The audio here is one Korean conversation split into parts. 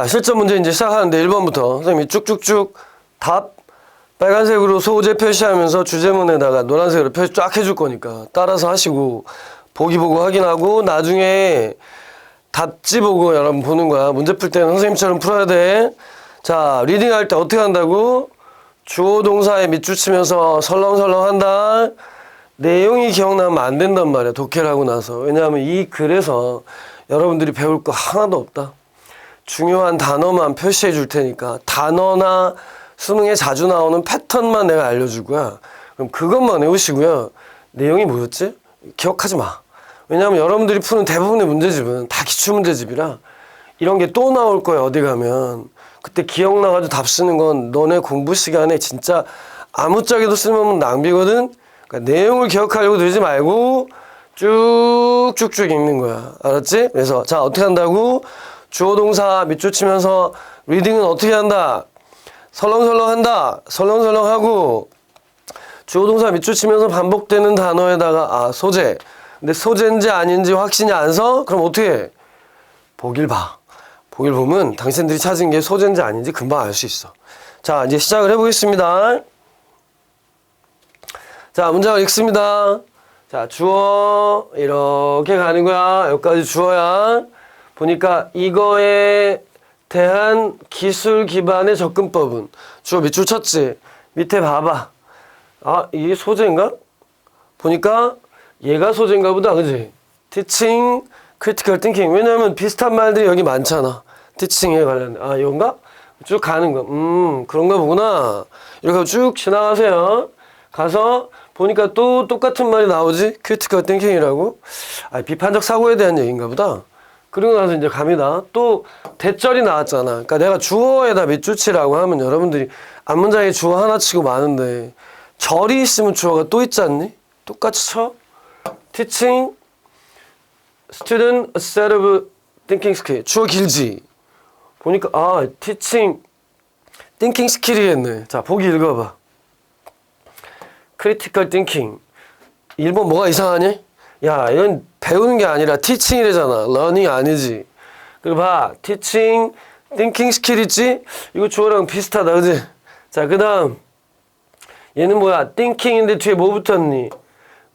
자, 실전 문제 이제 시작하는데 1번부터 선생님이 쭉쭉쭉 답 빨간색으로 소재 표시하면서 주제문에다가 노란색으로 표시 쫙 해줄 거니까 따라서 하시고 보기 보고 확인하고 나중에 답지 보고 여러분 보는 거야. 문제 풀 때는 선생님처럼 풀어야 돼. 자, 리딩 할 때 어떻게 한다고? 주어 동사에 밑줄 치면서 설렁설렁 한다. 내용이 기억나면 안 된단 말이야. 독해를 하고 나서. 왜냐하면 이 글에서 여러분들이 배울 거 하나도 없다. 중요한 단어만 표시해 줄 테니까 단어나 수능에 자주 나오는 패턴만 내가 알려줄 거야. 그럼 그것만 외우시고요. 내용이 뭐였지? 기억하지 마. 왜냐하면 여러분들이 푸는 대부분의 문제집은 다 기출문제집이라 이런 게 또 나올 거야 어디 가면 그때 기억나가지고 답 쓰는 건 너네 공부 시간에 진짜 아무짝에도 쓸모없는 낭비거든 그러니까 내용을 기억하려고 들지 말고 쭉쭉쭉 읽는 거야 알았지? 그래서 자 어떻게 한다고? 주어 동사 밑줄 치면서 리딩은 어떻게 한다? 설렁설렁 한다 설렁설렁 하고 주어 동사 밑줄 치면서 반복되는 단어에다가 아 소재 근데 소재인지 아닌지 확신이 안 서? 그럼 어떻게 해? 보길 봐. 보길 보면 당신들이 찾은 게 소재인지 아닌지 금방 알 수 있어. 자, 이제 시작을 해보겠습니다. 자, 문장을 읽습니다. 자, 주어. 이렇게 가는 거야. 여기까지 주어야. 보니까 이거에 대한 기술 기반의 접근법은 주어 밑줄 쳤지. 밑에 봐봐. 아, 이게 소재인가? 보니까 얘가 소재인가 보다, 그지? teaching, critical thinking. 왜냐면 비슷한 말들이 여기 많잖아. teaching에 관련된. 아, 이건가? 쭉 가는 거. 음, 그런가 보구나. 이렇게 쭉 지나가세요. 가서 보니까 또 똑같은 말이 나오지? critical thinking이라고. 아, 비판적 사고에 대한 얘기인가 보다. 그리고 나서 이제 갑니다. 또 대절이 나왔잖아. 그러니까 내가 주어에다 밑줄 치라고 하면 여러분들이 앞문장에 주어 하나 치고 많은데 절이 있으면 주어가 또 있지 않니? 똑같이 쳐. teaching student a set of thinking skill. 주어 길지. 보니까 아 teaching thinking skill이겠네. 자 보기 읽어봐. critical thinking. 일본 뭐가 이상하니? 야 이건 배우는 게 아니라 teaching이래잖아. learning 아니지. 그리고 봐 teaching thinking skill 있지? 이거 주어랑 비슷하다, 그지? 자 그 다음 얘는 뭐야? thinking인데 뒤에 뭐 붙었니?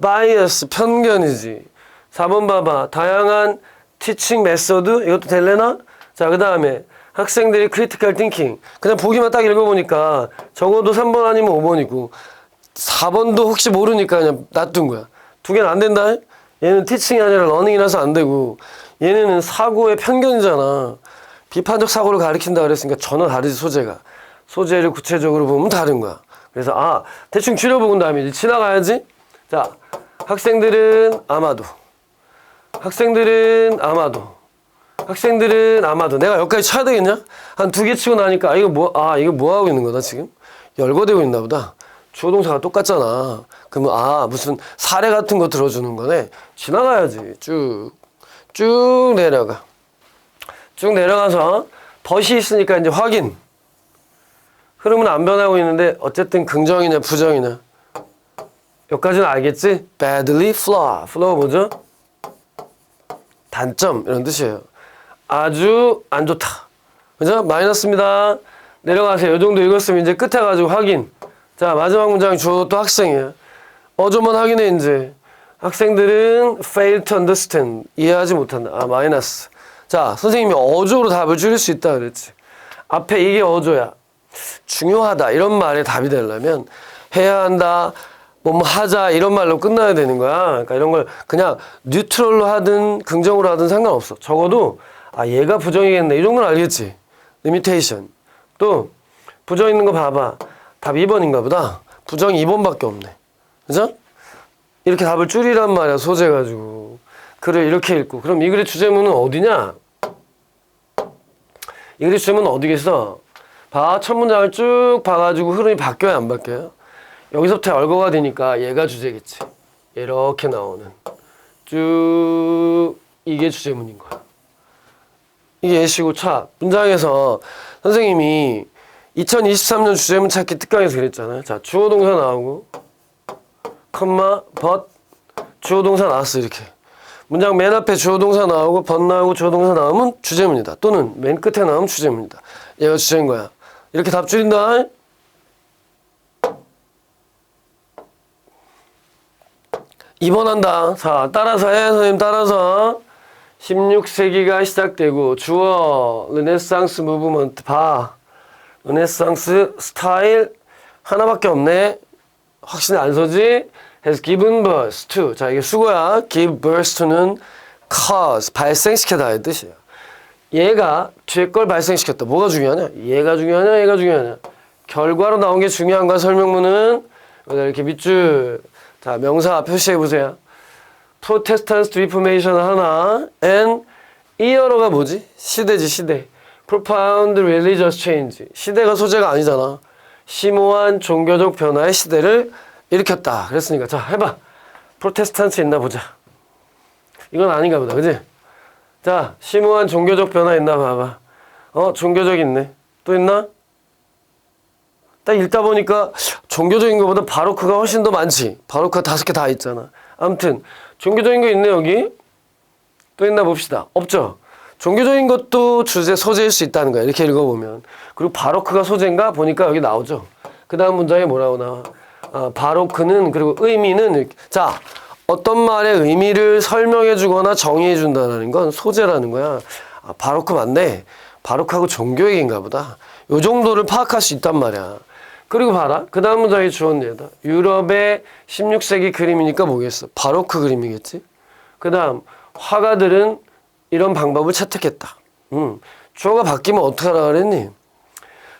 bias 편견이지. 4번 봐봐. 다양한 티칭 메소드 이것도 될래나? 자, 그 다음에 학생들이 크리티컬 띵킹. 그냥 보기만 딱 읽어 보니까 적어도 3번 아니면 5번이고 4번도 혹시 모르니까 그냥 놔둔 거야. 두 개는 안 된다. 얘는 티칭이 아니라 러닝이라서 안 되고 얘네는 사고의 편견이잖아. 비판적 사고를 가리킨다 그랬으니까 전혀 다르지 소재가. 소재를 구체적으로 보면 다른 거야. 그래서 아 대충 줄여보은 다음에 지나가야지. 자 학생들은 아마도 학생들은 아마도 학생들은 아마도 내가 여기까지 쳐야 되겠냐? 한 두 개 치고 나니까 아 이거 뭐 아 이거 뭐 하고 있는 거다 지금 열거되고 있나 보다. 주어 동사가 똑같잖아. 그러면 아 무슨 사례 같은 거 들어주는 거네. 지나가야지 쭉쭉 내려가. 쭉 내려가서 덫이 있으니까 이제 확인. 흐름은 안 변하고 있는데 어쨌든 긍정이냐 부정이냐. 여기까지는 알겠지? badly flaw. flaw 뭐죠? 단점 이런 뜻이에요. 아주 안 좋다. 그죠? 마이너스입니다. 내려가세요. 이 정도 읽었으면 이제 끝에 가지고 확인. 자 마지막 문장 주어도 또 학생이에요. 어조만 확인해 이제. 학생들은 fail to understand. 이해하지 못한다. 아 마이너스. 자 선생님이 어조로 답을 줄일 수 있다 그랬지. 앞에 이게 어조야. 중요하다 이런 말에 답이 되려면 해야 한다. 뭐 하자 이런 말로 끝나야 되는 거야. 그러니까 이런 걸 그냥 뉴트럴로 하든 긍정으로 하든 상관없어. 적어도 아 얘가 부정이겠네 이 정도는 알겠지. 리미테이션. 또 부정 있는 거 봐봐. 답 2번인가 보다. 부정 2번밖에 없네. 그죠? 이렇게 답을 줄이란 말이야 소재 가지고. 글을 이렇게 읽고 그럼 이 글의 주제문은 어디냐? 이 글의 주제문은 어디겠어? 봐, 첫 문장을 쭉 봐가지고 흐름이 바뀌어야 안 바뀌어요? 여기서부터 열거가 되니까 얘가 주제겠지. 이렇게 나오는. 쭉 이게 주제문인 거야. 이게 예시고 차. 문장에서 선생님이 2023년 주제문 찾기 특강에서 그랬잖아요. 자, 주어 동사 나오고 컴마 but 주어 동사 나왔어 이렇게. 문장 맨 앞에 주어 동사 나오고 번나오고 주어 동사 나오면 주제문이다. 또는 맨 끝에 나오면 주제문이다. 얘가 주제인 거야. 이렇게 답 줄인다. 2번 한다. 자, 따라서 해, 선생님 따라서. 16세기가 시작되고 주어 르네상스 무브먼트 봐. 르네상스 스타일 하나밖에 없네. 확신이 안 서지? has given birth to. 자, 이게 수고야. give birth to는 cause, 발생시켜다의 뜻이야. 얘가 뒤에 걸 발생시켰다. 뭐가 중요하냐? 얘가 중요하냐? 얘가 중요하냐? 결과로 나온 게 중요한 거야. 설명문은 이렇게 밑줄 자 명사 표시해 보세요. 프로테스탄트 리포메이션 하나 and 이어로가 뭐지? 시대지 시대. Profound religious change. 시대가 소재가 아니잖아. 심오한 종교적 변화의 시대를 일으켰다. 그랬으니까 자 해봐. 프로테스탄트 있나 보자. 이건 아닌가 보다. 그지? 자, 심오한 종교적 변화 있나 봐봐. 어, 종교적 있네. 또 있나? 딱 읽다 보니까 종교적인 것보다 바로크가 훨씬 더 많지. 바로크가 다섯 개 다 있잖아. 아무튼 종교적인 거 있네 여기. 또 있나 봅시다. 없죠. 종교적인 것도 주제 소재일 수 있다는 거야. 이렇게 읽어보면. 그리고 바로크가 소재인가 보니까 여기 나오죠. 그 다음 문장에 뭐라고 나와? 아, 바로크는 그리고 의미는. 자 어떤 말의 의미를 설명해 주거나 정의해 준다는 건 소재라는 거야. 아, 바로크 맞네. 바로크하고 종교 얘기인가 보다. 요 정도를 파악할 수 있단 말이야. 그리고 봐라. 그 다음 문장이 주었네다 유럽의 16세기 그림이니까 뭐겠어? 바로크 그림이겠지? 그 다음, 화가들은 이런 방법을 채택했다. 음, 주어가 바뀌면 어떡하라 그랬니?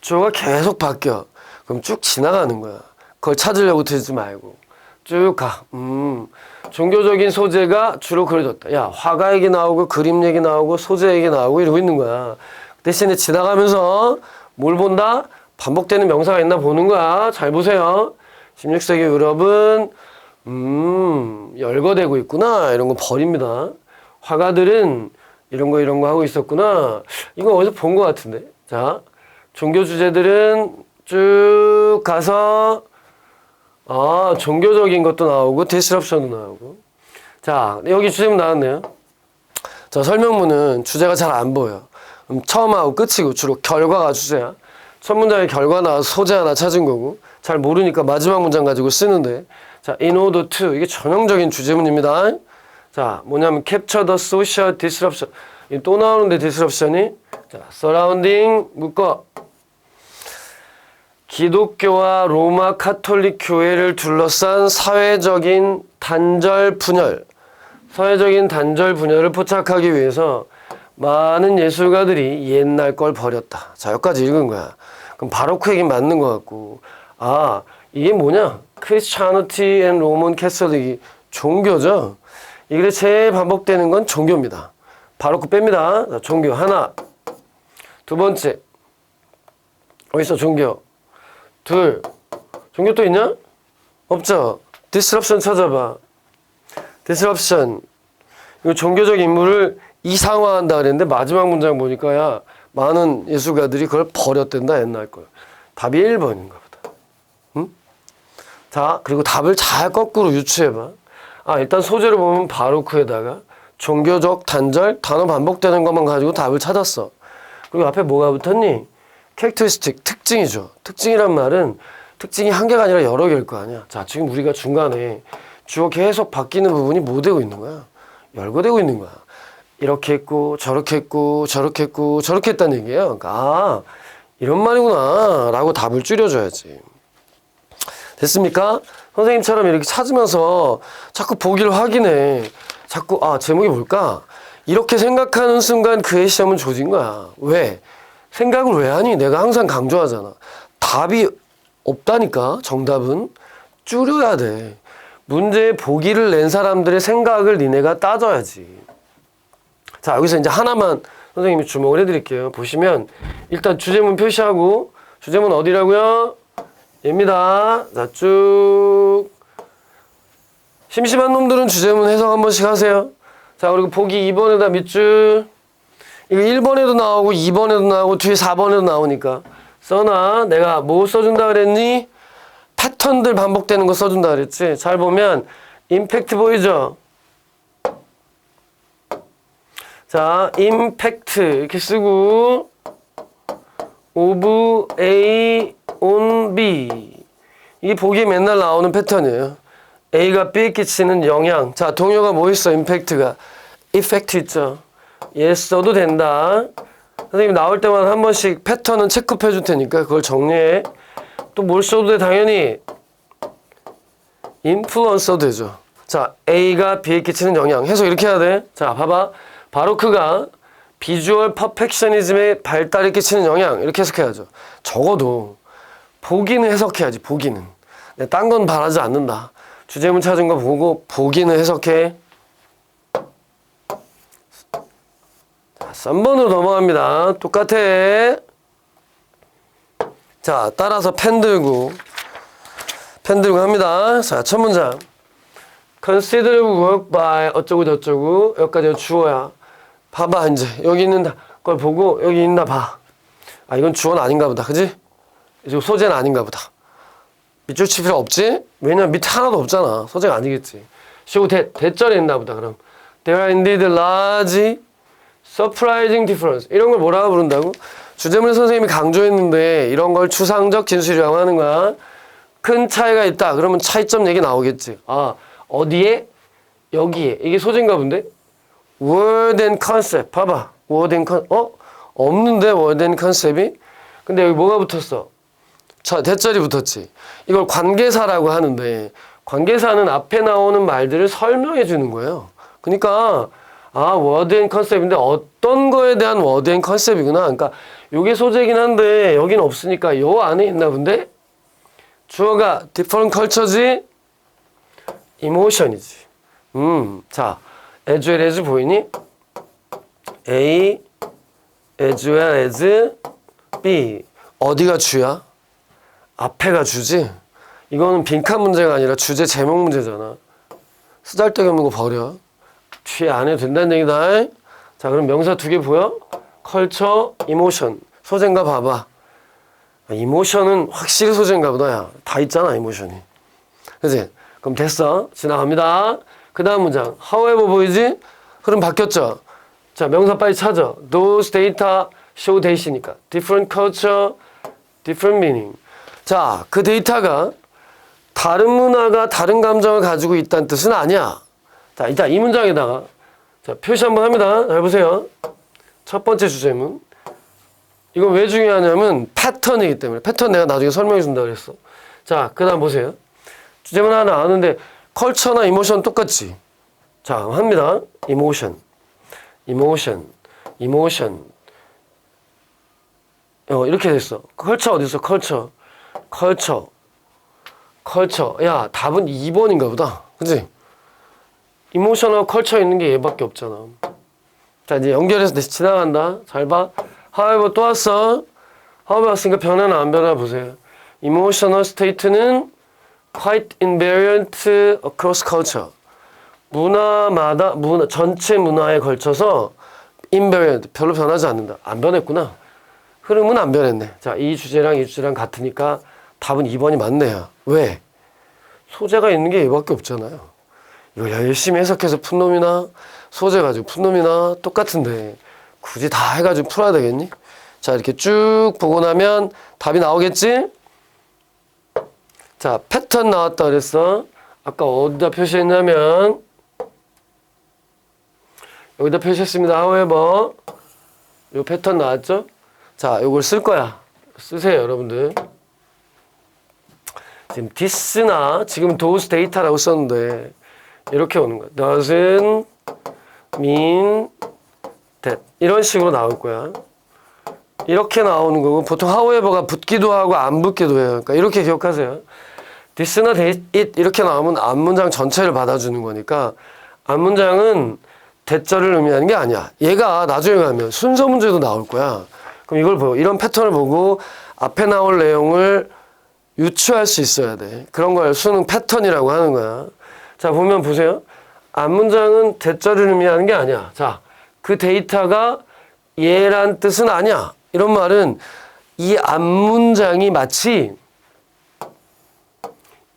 주어가 계속 바뀌어. 그럼 쭉 지나가는 거야. 그걸 찾으려고 들지 말고. 쭉 가. 음, 종교적인 소재가 주로 그려졌다. 야, 화가 얘기 나오고, 그림 얘기 나오고, 소재 얘기 나오고, 이러고 있는 거야. 대신에 지나가면서 뭘 본다? 반복되는 명사가 있나 보는 거야. 잘 보세요. 16세기 유럽은, 음, 열거되고 있구나. 이런 거 버립니다. 화가들은 이런 거 이런 거 하고 있었구나. 이거 어디서 본 것 같은데. 자, 종교 주제들은 쭉 가서 아, 종교적인 것도 나오고 디스럽션도 나오고. 자, 여기 주제문 나왔네요. 자, 설명문은 주제가 잘 안 보여. 음, 처음하고 끝이고 주로 결과가 주제야. 첫 문장에 결과 나와서 소재 하나 찾은 거고 잘 모르니까 마지막 문장 가지고 쓰는데 자, in order to 이게 전형적인 주제문입니다. 자, 뭐냐면 capture the. 이또 나오는데 disruption이 자, surrounding 묶어 기독교와 로마 카톨릭 교회를 둘러싼 사회적인 단절 분열, 사회적인 단절 분열을 포착하기 위해서 많은 예술가들이 옛날 걸 버렸다. 자, 여기까지 읽은 거야. 그럼 바로크 얘기 맞는 것 같고, 아, 이게 뭐냐? 크리스찬리티 앤 로먼 캐서릭이 종교죠. 이게 제일 반복되는 건 종교입니다. 바로크 뺍니다. 자, 종교 하나. 두 번째. 어딨어, 종교? 둘. 종교 또 있냐? 없죠. 디스럽션 찾아봐. 디스럽션. 이거 종교적 인물을 이상화한다 그랬는데 마지막 문장 보니까 야 많은 예술가들이 그걸 버렸댄다 옛날 걸. 답이 1번인가 보다. 응? 자 그리고 답을 잘 거꾸로 유추해 봐. 아 일단 소재를 보면 바로크에다가 종교적 단절 단어 반복되는 것만 가지고 답을 찾았어. 그리고 앞에 뭐가 붙었니? 캐릭터리스틱 특징이죠. 특징이란 말은 특징이 한 개가 아니라 여러 개일 거 아니야. 자, 지금 우리가 중간에 주어 계속 바뀌는 부분이 뭐 되고 있는 거야? 열거되고 있는 거야. 이렇게 했고 저렇게 했고 저렇게 했고 저렇게 했다는 얘기예요. 그러니까 아, 이런 말이구나 라고 답을 줄여줘야지. 됐습니까? 선생님처럼 이렇게 찾으면서 자꾸 보기를 확인해. 자꾸 아 제목이 뭘까? 이렇게 생각하는 순간 그의 시험은 조진 거야. 왜? 생각을 왜 하니? 내가 항상 강조하잖아. 답이 없다니까 정답은 줄여야 돼. 문제에 보기를 낸 사람들의 생각을 니네가 따져야지. 자 여기서 이제 하나만 선생님이 주목을 해드릴게요. 보시면 일단 주제문 표시하고 주제문 어디라고요? 얘입니다. 자 쭉. 심심한 놈들은 주제문 해석 한 번씩 하세요. 자 그리고 보기 2번에다 밑줄. 이거 1번에도 나오고 2번에도 나오고 뒤에 4번에도 나오니까 써놔. 내가 뭐 써준다 그랬니? 패턴들 반복되는 거 써준다 그랬지. 잘 보면 임팩트 보이죠? 자, impact 이렇게 쓰고 of A on B 이게 보기에 맨날 나오는 패턴이에요. A가 B에 끼치는 영향. 자, 동요가 뭐 있어? 임팩트가. effect 있죠. 얘 써도 된다. 선생님 나올 때마다 한 번씩 패턴은 체크해 줄 테니까 그걸 정리해. 또 뭘 써도 돼? 당연히 써도 되죠. 자, A가 B에 끼치는 영향. 해석 이렇게 해야 돼. 자, 봐봐. 바로크가 비주얼 퍼펙셔니즘의 발달에 끼치는 영향. 이렇게 해석해야죠. 적어도 보기는 해석해야지, 보기는. 딴 건 바라지 않는다. 주제문 찾은 거 보고 보기는 해석해. 자, 3번으로 넘어갑니다. 똑같아. 자, 따라서 펜 들고, 펜 들고 합니다. 자, 첫 문장. considerable work by 어쩌고 저쩌고 여기까지 주어야. 봐봐 이제 여기 있는 다- 걸 보고 여기 있나 봐. 아 이건 주어는 아닌가 보다. 그지? 이제 소재는 아닌가 보다. 밑줄 칠 필요 없지? 왜냐면 밑에 하나도 없잖아. 소재가 아니겠지. show that 대절에 있나 보다. 그럼 there are indeed large surprising difference 이런 걸 뭐라고 부른다고? 주제문 선생님이 강조했는데 이런 걸 추상적 진술이라고 하는 거야. 큰 차이가 있다. 그러면 차이점 얘기 나오겠지. 아 어디에? 여기에. 이게 소재인가 본데? word and concept. 봐봐. word and con 어? 없는데 word and concept이? 근데 여기 뭐가 붙었어? 자, 대절이 붙었지. 이걸 관계사라고 하는데 관계사는 앞에 나오는 말들을 설명해 주는 거예요. 그러니까 아, 워드 앤 컨셉인데 어떤 거에 대한 워드 앤 컨셉이구나. 그러니까 요게 소재긴 한데 여긴 없으니까 요 안에 있나 본데 주어가 different culture지 emotion이지. 음, 자, as well as 보이니? A as well as B 어디가 주야? 앞에가 주지? 이거는 빈칸 문제가 아니라 주제 제목 문제잖아. 쓰잘데기 없는 거 버려. 취해 안 해도 된다는 얘기다. 자, 그럼 명사 두 개 보여? 컬처, 이모션. 소재인가 봐봐. 아, 이모션은 확실히 소재인가 보다, 야. 다 있잖아, 이모션이. 그지? 그럼 됐어. 지나갑니다. 그 다음 문장. however 보이지? 흐름 바뀌었죠? 자, 명사 빨리 찾아. those data show data니까. different culture, different meaning. 자, 그 데이터가 다른 문화가 다른 감정을 가지고 있다는 뜻은 아니야. 자, 일단 이 문장에다가 자, 표시 한번 합니다. 잘 보세요. 첫 번째 주제문. 이건 왜 중요하냐면 패턴이기 때문에. 패턴 내가 나중에 설명해 준다 그랬어. 자, 그 다음 보세요. 주제문 하나 아는데 컬처나 이모션 똑같지? 자, 합니다. 이모션. 이모션. 이모션. 어, 이렇게 됐어. 컬처 어디 있어? 컬처. 컬처. 컬처. 야, 답은 2번인가 보다. 그지? 이모셔널 컬처 있는 게 얘밖에 없잖아. 자, 이제 연결해서 다시 지나간다. 잘 봐. 하이버 또 왔어. 하이버 왔으니까 변화나 안 변화 보세요. 이모셔널 스테이트는 quite invariant across culture. 문화마다 문화 전체 문화에 걸쳐서 invariant 별로 변하지 않는다. 안 변했구나. 흐름은 안 변했네. 자, 이 주제랑 이 주제랑 같으니까 답은 2번이 맞네요. 왜? 소재가 있는 게 얘밖에 없잖아요. 이거 열심히 해석해서 푼 놈이나 소재 가지고 푼 놈이나 똑같은데 굳이 다 해가지고 풀어야 되겠니? 자, 이렇게 쭉 보고 나면 답이 나오겠지? 자, 패턴 나왔다 그랬어. 아까 어디다 표시했냐면 여기다 표시했습니다. however 요 패턴 나왔죠? 자, 요걸 쓸 거야. 쓰세요, 여러분들. 지금 this나 지금 those data라고 썼는데 이렇게 오는 거야. doesn't mean that 이런 식으로 나올 거야. 이렇게 나오는 거고 보통 however가 붙기도 하고 안 붙기도 해요. 그러니까 이렇게 기억하세요. this나 it 이렇게 나오면 앞 문장 전체를 받아주는 거니까 앞 문장은 대절을 의미하는 게 아니야. 얘가 나중에 가면 순서 문제도 나올 거야. 그럼 이걸 보고 이런 패턴을 보고 앞에 나올 내용을 유추할 수 있어야 돼. 그런 걸 수능 패턴이라고 하는 거야. 자, 보면 보세요. 앞문장은 대절을 의미하는 게 아니야. 자, 그 데이터가 얘란 뜻은 아니야. 이런 말은 이 앞문장이 마치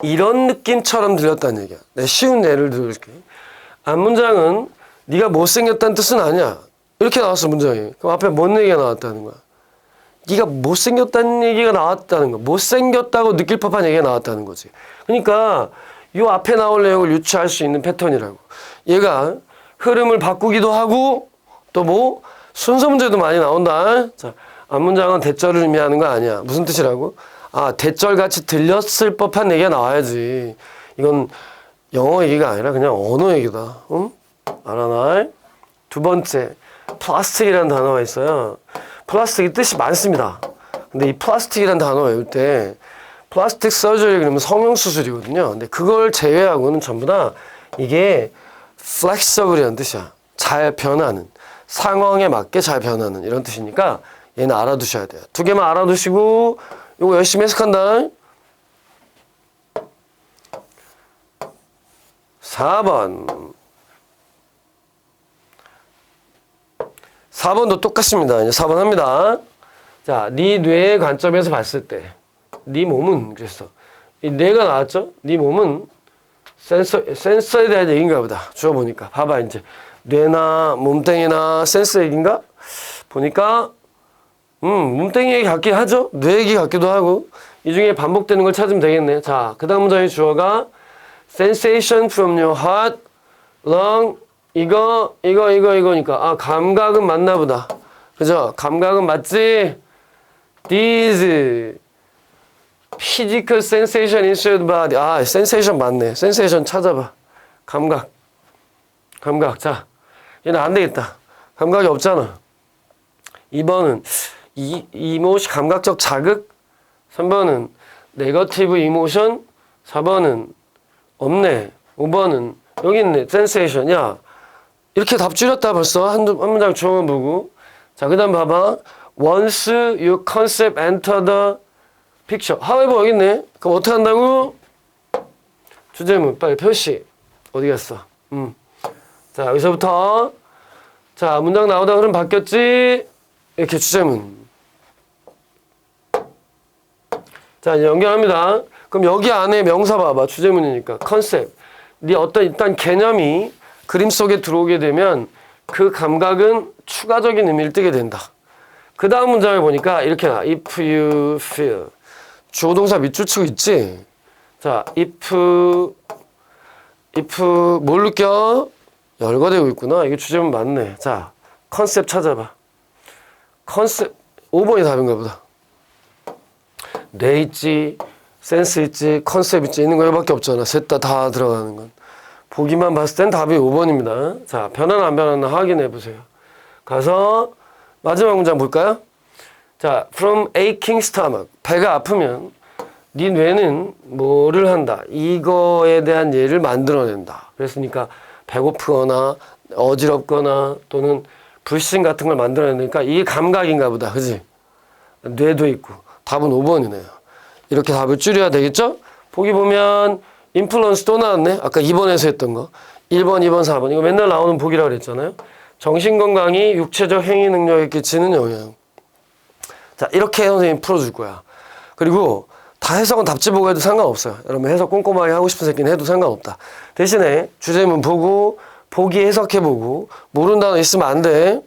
이런 느낌처럼 들렸다는 얘기야. 내가 쉬운 예를 들어줄게. 앞문장은 네가 못생겼다는 뜻은 아니야. 이렇게 나왔어 문장이. 그럼 앞에 뭔 얘기가 나왔다는 거야? 네가 못생겼다는 얘기가 나왔다는 거. 못생겼다고 느낄 법한 얘기가 나왔다는 거지. 그러니까 요 앞에 나올 내용을 유추할 수 있는 패턴이라고. 얘가 흐름을 바꾸기도 하고 또 뭐 순서 문제도 많이 나온다. 자, 앞문장은 대절을 의미하는 거 아니야. 무슨 뜻이라고? 아, 대절 같이 들렸을 법한 얘기가 나와야지. 이건 영어 얘기가 아니라 그냥 언어 얘기다. 응? 알아나? 두 번째, 플라스틱이라는 단어가 있어요. 플라스틱이 뜻이 많습니다. 근데 이 플라스틱이라는 단어 외울 때 플라스틱 서저리 그러면 성형 수술이거든요. 근데 그걸 제외하고는 전부 다 이게 flexible이라는 뜻이야. 잘 변하는 상황에 맞게 잘 변하는 이런 뜻이니까 얘는 알아두셔야 돼요. 두 개만 알아두시고 이거 열심히 해석한다. 4번 4번도 똑같습니다. 이제 4번 합니다. 자, 네 뇌의 관점에서 봤을 때, 네 몸은 그랬어. 이 뇌가 나왔죠? 네 몸은 센서 센서에 대한 얘기인가 보다. 주어 보니까 봐봐 이제 뇌나 몸뚱이나 센서 얘기인가? 보니까 음 몸뚱이 얘기 같긴 하죠. 뇌 얘기 같기도 하고 이 중에 반복되는 걸 찾으면 되겠네. 자, 그 다음 문장의 주어가 sensation from your heart, lung 이거 이거 이거 이거니까 아 감각은 맞나 보다. 그죠? 감각은 맞지? These physical sensation inside body. 아, sensation 맞네. sensation 찾아봐. 감각. 감각. 자, 얘는 안 되겠다. 감각이 없잖아. 2번은 이, 이모시 감각적 자극. 3번은 네거티브 이모션. 4번은 없네. 5번은 여기 있네. sensation. 야, 이렇게 답 줄였다 벌써. 한, 한 문장 주어만 보고. 자, 그 다음 봐봐. Once your concept enter the picture. however 여기 있네. 그럼 어떻게 한다고? 주제문 빨리 표시. 어디 갔어? 음. 자, 여기서부터 자, 문장 나오다 흐름 바뀌었지? 이렇게 주제문. 자, 이제 연결합니다. 그럼 여기 안에 명사 봐봐. 주제문이니까. 컨셉. 네 어떤 일단 개념이 그림 속에 들어오게 되면 그 감각은 추가적인 의미를 띠게 된다. 그 다음 문장을 보니까 이렇게 나. If you feel. 주어동사 밑줄 치고 있지? 자, if, if, 뭘 느껴? 열거되고 있구나. 이게 주제문 맞네. 자, 컨셉 찾아봐. 컨셉, 5번이 답인가 보다. 뇌 있지, 센스 있지, 컨셉 있지, 있는 거 이거밖에 없잖아. 셋 다 다 들어가는 건. 보기만 봤을 땐 답이 5번입니다. 자, 변하나 안 변하나 확인해 보세요. 가서 마지막 문장 볼까요? 자, from aching stomach. 배가 아프면 네 뇌는 뭐를 한다. 이거에 대한 예를 만들어낸다. 그랬으니까 배고프거나 어지럽거나 또는 불신 같은 걸 만들어내니까 이게 감각인가 보다. 그지? 뇌도 있고. 답은 5번이네요. 이렇게 답을 줄여야 되겠죠? 보기 보면 인플루언스 또 나왔네. 아까 2번에서 했던 거. 1번, 2번, 4번. 이거 맨날 나오는 복이라고 그랬잖아요. 정신건강이 육체적 행위 능력에 끼치는 영향. 자, 이렇게 선생님이 풀어줄 거야. 그리고 다 해석은 답지 보고 해도 상관없어요. 여러분 해석 꼼꼼하게 하고 싶은 새끼는 해도 상관없다. 대신에 주제문 보고 보기 해석해보고 단어 있으면 안 돼.